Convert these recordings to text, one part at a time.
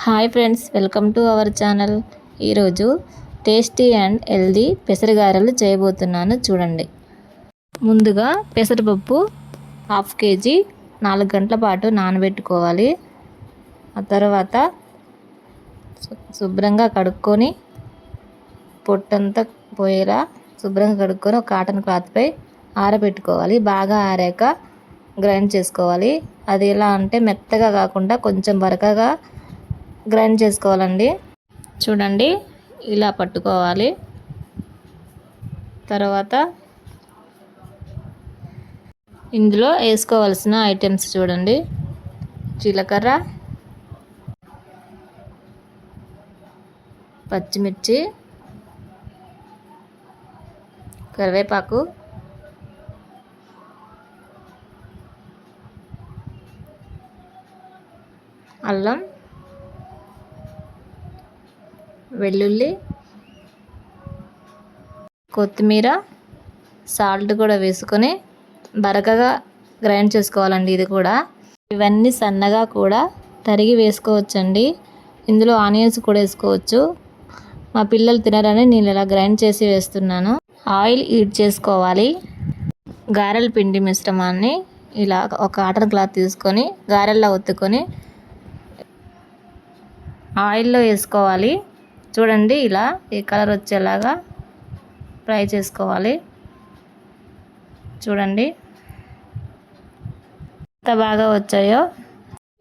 Hi friends welcome to our channel. ఈరోజు tasty and healthy పెసరగారెలు చేయబోతున్నాను చూడండి. ముందుగా పెసరపప్పు హాఫ్ కేజీ నాలుగు గంటల పాటు నానబెట్టుకోవాలి. ఆ తర్వాత శుభ్రంగా కడుక్కొని పొట్టంతా పోయేలా శుభ్రంగా కడుక్కొని ఒక కాటన్ క్లాత్పై ఆరబెట్టుకోవాలి. బాగా ఆరాక గ్రైండ్ చేసుకోవాలి. అది ఎలా అంటే మెత్తగా కాకుండా కొంచెం వరకగా గ్రైండ్ చేసుకోవాలండి. చూడండి ఇలా పట్టుకోవాలి. తర్వాత ఇందులో వేసుకోవాల్సిన ఐటమ్స్ చూడండి. జీలకర్ర పచ్చిమిర్చి కరివేపాకు అల్లం వెల్లుల్లి కొత్తిమీర సాల్ట్ కూడా వేసుకొని బరకగా గ్రైండ్ చేసుకోవాలండి ఇది కూడా. ఇవన్నీ సన్నగా కూడా తరిగి వేసుకోవచ్చండి. ఇందులో ఆనియన్స్ కూడా వేసుకోవచ్చు. మా పిల్లలు తినరని నేను ఇలా గ్రైండ్ చేసి వేస్తున్నాను. ఆయిల్ హీట్ చేసుకోవాలి. గారెల పిండి మిశ్రమాన్ని ఇలా ఒక కాటన్ క్లాత్ తీసుకొని గారెల్లో ఒత్తుకొని ఆయిల్లో వేసుకోవాలి. చూడండి ఇలా ఈ కలర్ వచ్చేలాగా ఫ్రై చేసుకోవాలి. చూడండి ఎంత బాగా వచ్చాయో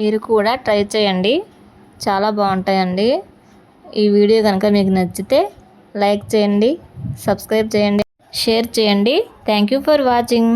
మీరు కూడా ట్రై చేయండి. చాలా బాగుంటాయండి. ఈ వీడియో కనుక మీకు నచ్చితే లైక్ చేయండి సబ్స్క్రైబ్ చేయండి షేర్ చేయండి. Thank you for watching.